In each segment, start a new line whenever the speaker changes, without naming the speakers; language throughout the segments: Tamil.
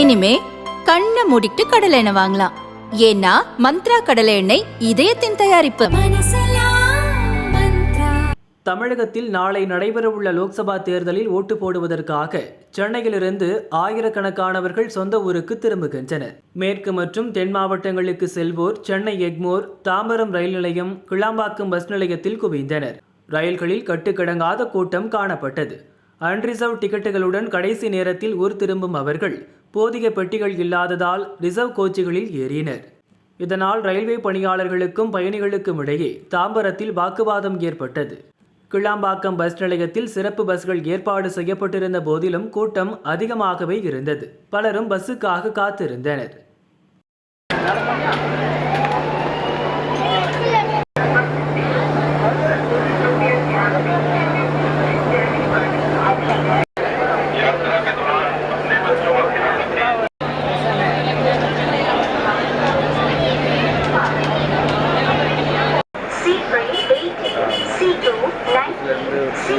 இனிமே கண்ணை மூடிட்டு கடலை எண்ணெய் வாங்கலாம். ஏன்னா மந்த்ரா கடலை எண்ணெய் இதயத்தின் தயாரிப்பு.
தமிழகத்தில் நாளை நடைபெறவுள்ள லோக்சபா தேர்தலில் ஓட்டு போடுவதற்காக சென்னையிலிருந்து ஆயிரக்கணக்கானவர்கள் சொந்த ஊருக்கு திரும்புகின்றனர். மேற்கு மற்றும் தென் மாவட்டங்களுக்கு செல்வோர் சென்னை எக்மோர் தாம்பரம் ரயில் நிலையம் கிளாம்பாக்கம் பஸ் நிலையத்தில் குவிந்தனர். ரயில்களில் கட்டுக்கடங்காத கூட்டம் காணப்பட்டது. அன்ரிசர்வ் டிக்கெட்டுகளுடன் கடைசி நேரத்தில் ஊர் திரும்பும் அவர்கள் போதிய பெட்டிகள் இல்லாததால் ரிசர்வ் கோச்சுகளில் ஏறினர். இதனால் ரயில்வே பணியாளர்களுக்கும் பயணிகளுக்கும் இடையே தாம்பரத்தில் வாக்குவாதம் ஏற்பட்டது. கிளாம்பாக்கம் பஸ் நிலையத்தில் சிறப்பு பஸ்கள் ஏற்பாடு செய்யப்பட்டிருந்த போதிலும் கூட்டம் அதிகமாகவே இருந்தது. பலரும் பஸ்ஸுக்காக காத்திருந்தனர்.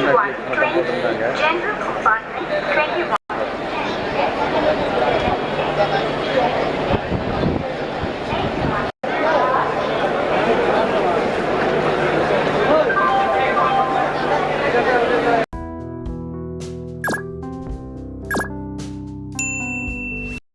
21, train B, general compartment 21. Thank you.